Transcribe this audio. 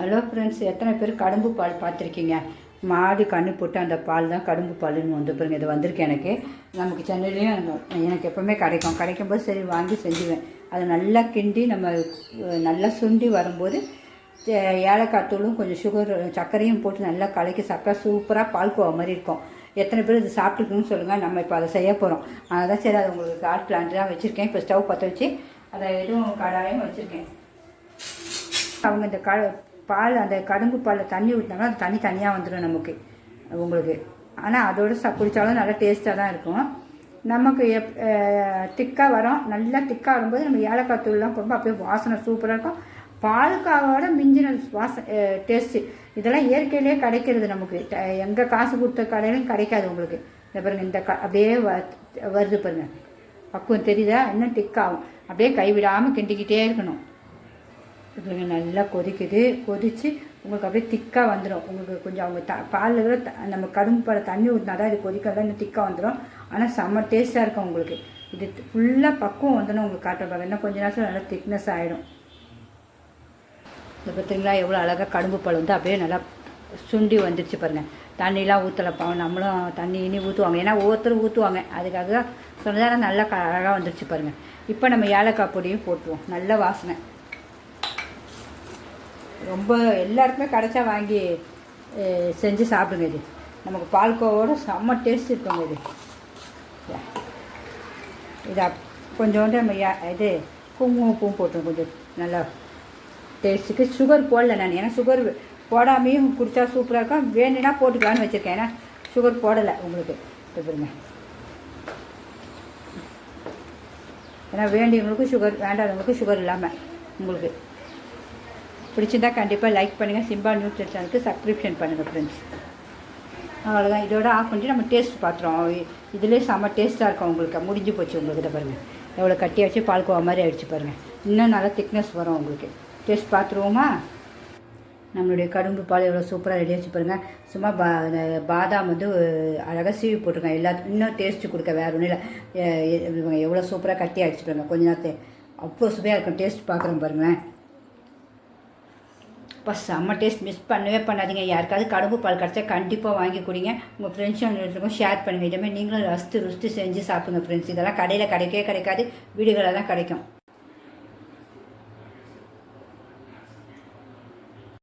Hello friends எத்தனை பேர் கடும்பு பால் பார்த்துருக்கீங்க? மாடு கண்ணு போட்டு அந்த பால் தான் கடும்பு பாலுன்னு வந்து பாருங்க இது வந்திருக்கு எனக்கு. நமக்கு சென்னையிலையும் எனக்கு எப்போவுமே கிடைக்கும். கிடைக்கும் போது சரி வாங்கி செஞ்சுவேன். அதை நல்லா கிண்டி நம்ம நல்லா சுண்டி வரும்போது ஏலக்காய் தூளும் கொஞ்சம் சுகர் சர்க்கரையும் போட்டு நல்லா கலக்கி சாப்பிட்டா சூப்பராக பால் கோவா மாதிரி இருக்கும். எத்தனை பேர் இது சாப்பிட்டுருக்குன்னு சொல்லுங்கள் நம்ம இப்போ அதை செய்ய போகிறோம் அதான் சரி அது உங்களுக்கு காட்டலான்ட்டு தான் வச்சுருக்கேன். இப்போ ஸ்டவ் பற்ற வச்சு அதை எதுவும் கடாயும் வச்சுருக்கேன். அவங்க இந்த க பால் அந்த கடுங்கு பாலில் தண்ணி ஊற்றினாலும் அது தண்ணி தனியாக வந்துடும் நமக்கு உங்களுக்கு. ஆனால் அதோட ச குடித்தாலும் நல்லா டேஸ்ட்டாக தான் இருக்கும். நமக்கு எப் திக்காக வரும். நல்லா திக்காக வரும்போது நம்ம ஏலக்காய் தூள்லாம் போடும்போது அப்படியே வாசனை சூப்பராக இருக்கும். பாலுக்காவோட மிஞ்சின வாசனை டேஸ்ட்டு இதெல்லாம் இயற்கையிலே கிடைக்கிறது நமக்கு. எங்கே காசு கொடுத்த கடையிலும் கிடைக்காது உங்களுக்கு. இந்த பாருங்கள் இந்த க அப்படியே வ வருது பாருங்கள் பக்குவம் தெரியுதா? இன்னும் திக்காகும். அப்படியே கைவிடாமல் கிண்டிக்கிட்டே இருக்கணும். இதுங்க நல்லா கொதிக்குது. கொதித்து உங்களுக்கு அப்படியே திக்காக வந்துடும் உங்களுக்கு கொஞ்சம் அவங்க த பாலில் கூட நம்ம கரும்பு பால் தண்ணி ஊற்றினா தான் இது கொதிக்கலாம் இன்னும் திக்காக வந்துடும் ஆனால் செம்ம டேஸ்ட்டாக இருக்கும் உங்களுக்கு. இது ஃபுல்லாக பக்குவம் வந்துடும் உங்களுக்கு காட்டுறப்பாங்க இன்னும் கொஞ்ச நேரத்தில் நல்லா திக்னஸ் ஆகிடும் இது பார்த்தீங்களா எவ்வளோ அழகாக கடும்பு பால் வந்து அப்படியே நல்லா சுண்டி வந்துடுச்சு பாருங்கள் தண்ணிலாம் ஊற்றலப்பா நம்மளும் தண்ணி இனி ஊற்றுவாங்க ஏன்னா ஒவ்வொருத்தரும் ஊற்றுவாங்க அதுக்காக தான் நல்லா அழகாக வந்துடுச்சு பாருங்கள் இப்போ நம்ம ஏலக்காய் பொடியும் போட்டுருவோம். நல்ல வாசனை. ரொம்ப எல்லாருக்குமே கிடச்சா வாங்கி செஞ்சு சாப்பிடுங்க இது. நமக்கு பால்கோவோட செம்ம டேஸ்ட் இருக்குங்க இது. இது கொஞ்சோண்டு நம்ம இது குங்குமப்பூவும் போட்டுரும் கொஞ்சம் நல்லா டேஸ்ட்டுக்கு சுகர் போடல நான் ஏன்னா சுகர் போடாமையும் குடித்தா சூப்பராக இருக்கும். வேணும்னா போட்டுக்கலான்னு வச்சுருக்கேன். ஏன்னா சுகர் போடலை உங்களுக்கு. இது பாருங்க. ஏன்னா வேண்டியவங்களுக்கும் சுகர் வேண்டாதவங்களுக்கும் சுகர் இல்லாமல் உங்களுக்கு பிடிச்சிருந்தா கண்டிப்பாக லைக் பண்ணுங்கள் சிம்பா நியூஸ் சேனலுக்கு சப்ஸ்கிரிப்ஷன் பண்ணுங்கள் ஃப்ரெண்ட்ஸ் அவ்வளோதான் இதோட ஆஃப் பண்ணிட்டு நம்ம டேஸ்ட் பார்த்துருவோம் இதுலேயே செம்ம டேஸ்ட்டாக இருக்கும் உங்களுக்கு. முடிஞ்சு போச்சு உங்களுக்கு பாருங்கள் எவ்வளோ கட்டி வச்சு பால்கோவா மாதிரி அடிச்சு பாருங்கள் இன்னும் நல்லா திக்னஸ் வரும் உங்களுக்கு. டேஸ்ட் பார்த்துருவோமா நம்மளுடைய கடும்பு பால் எவ்வளோ சூப்பராக ரெடி வச்சு பாருங்கள் சும்மா பா பாதாம் வந்து அழகாக சீவி போட்டிருக்கேன் எல்லாத்துக்கும் இன்னும் டேஸ்ட்டு கொடுக்க வேறு ஒன்றும் இல்லை. எவ்வளோ சூப்பராக கட்டி அடிச்சு பாருங்கள் கொஞ்ச நேரத்தை அவ்வளோ சுவையாக இருக்கும். டேஸ்ட் பார்க்குறேன் பாருங்களேன். இப்போ செம்ம டேஸ்ட் மிஸ் பண்ணவே பண்ணாதீங்க. யாருக்காவது கடுப்பு பால் கிடச்சா கண்டிப்பாக வாங்கி கொடுங்க. உங்கள் ஃப்ரெண்ட்ஸ் எல்லாத்துக்கும் ஷேர் பண்ணுங்கள் இதேமாதிரி நீங்களும் ரசித்து ருசித்து செஞ்சு சாப்பிடுங்க ஃப்ரெண்ட்ஸ் இதெல்லாம் கடையில் கிடைக்கவே கிடைக்காது. வீடுகளெல்லாம் கிடைக்கும்.